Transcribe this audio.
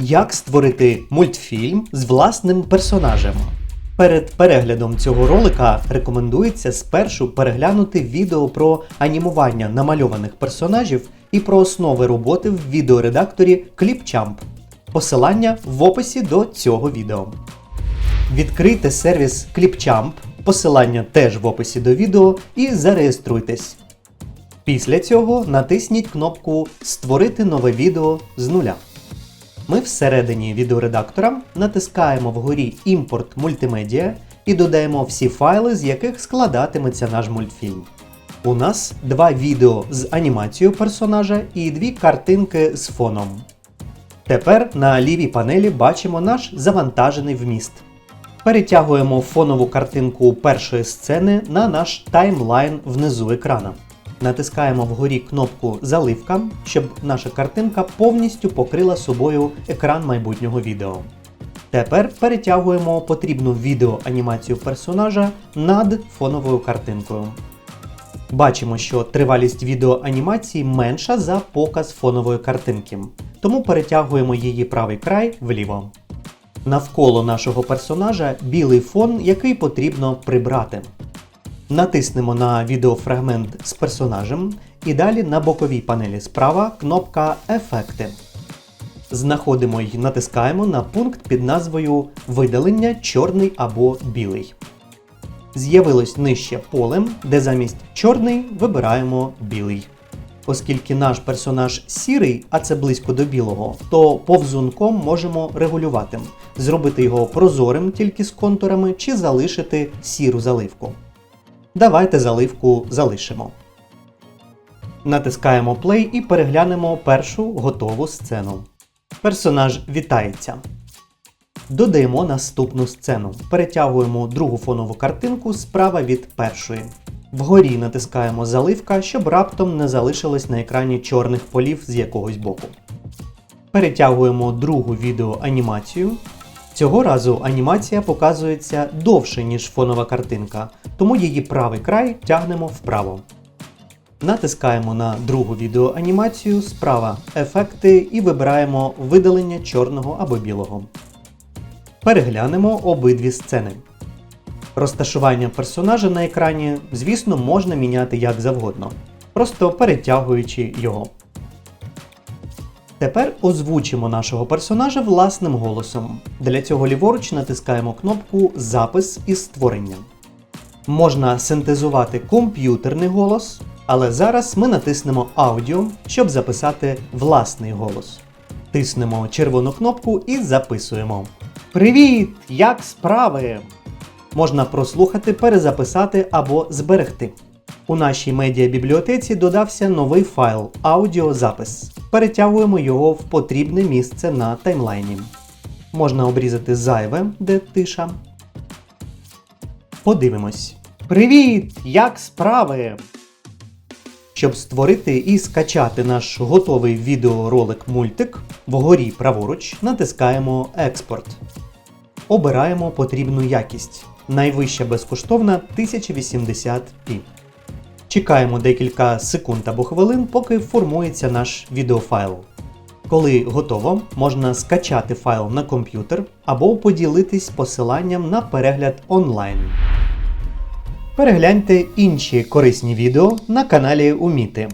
Як створити мультфільм з власним персонажем? Перед переглядом цього ролика рекомендується спершу переглянути відео про анімування намальованих персонажів і про основи роботи в відеоредакторі ClipChamp. Посилання в описі до цього відео. Відкрийте сервіс ClipChamp, посилання теж в описі до відео, і зареєструйтесь. Після цього натисніть кнопку Створити нове відео з нуля. Ми всередині відеоредактора натискаємо вгорі Імпорт мультимедіа і додаємо всі файли, з яких складатиметься наш мультфільм. У нас два відео з анімацією персонажа і дві картинки з фоном. Тепер на лівій панелі бачимо наш завантажений вміст. Перетягуємо фонову картинку першої сцени на наш таймлайн внизу екрана. Натискаємо вгорі кнопку Заливка, щоб наша картинка повністю покрила собою екран майбутнього відео. Тепер перетягуємо потрібну відеоанімацію персонажа над фоновою картинкою. Бачимо, що тривалість відеоанімації менша за показ фонової картинки, тому перетягуємо її правий край вліво. Навколо нашого персонажа білий фон, який потрібно прибрати. Натиснемо на відеофрагмент з персонажем і далі на боковій панелі справа кнопка Ефекти. Знаходимо і натискаємо на пункт під назвою Видалення чорний або білий. З'явилось нижче полем, де замість чорний вибираємо білий. Оскільки наш персонаж сірий, а це близько до білого, то повзунком можемо регулювати, зробити його прозорим тільки з контурами чи залишити сіру заливку. Давайте заливку залишимо. Натискаємо Play і переглянемо першу готову сцену. Персонаж вітається. Додаємо наступну сцену. Перетягуємо другу фонову картинку справа від першої. Вгорі натискаємо заливка, щоб раптом не залишилось на екрані чорних полів з якогось боку. Перетягуємо другу відеоанімацію. Цього разу анімація показується довше, ніж фонова картинка, тому її правий край тягнемо вправо. Натискаємо на другу відеоанімацію справа Ефекти і вибираємо видалення чорного або білого. Переглянемо обидві сцени. Розташування персонажа на екрані, звісно, можна міняти як завгодно, просто перетягуючи його. Тепер озвучимо нашого персонажа власним голосом. Для цього ліворуч натискаємо кнопку Запис із створенням. Можна синтезувати комп'ютерний голос, але зараз ми натиснемо аудіо, щоб записати власний голос. Тиснемо червону кнопку і записуємо. Привіт! Як справи? Можна прослухати, перезаписати або зберегти. У нашій медіабібліотеці додався новий файл аудіозапис. Перетягуємо його в потрібне місце на таймлайні. Можна обрізати зайве, де тиша. Подивимось. Привіт! Як справи? Щоб створити і скачати наш готовий відеоролик мультик, вгорі праворуч натискаємо Експорт. Обираємо потрібну якість. Найвища безкоштовна 1080p. Чекаємо декілька секунд або хвилин, поки формується наш відеофайл. Коли готово, можна скачати файл на комп'ютер або поділитись посиланням на перегляд онлайн. Перегляньте інші корисні відео на каналі Уміти.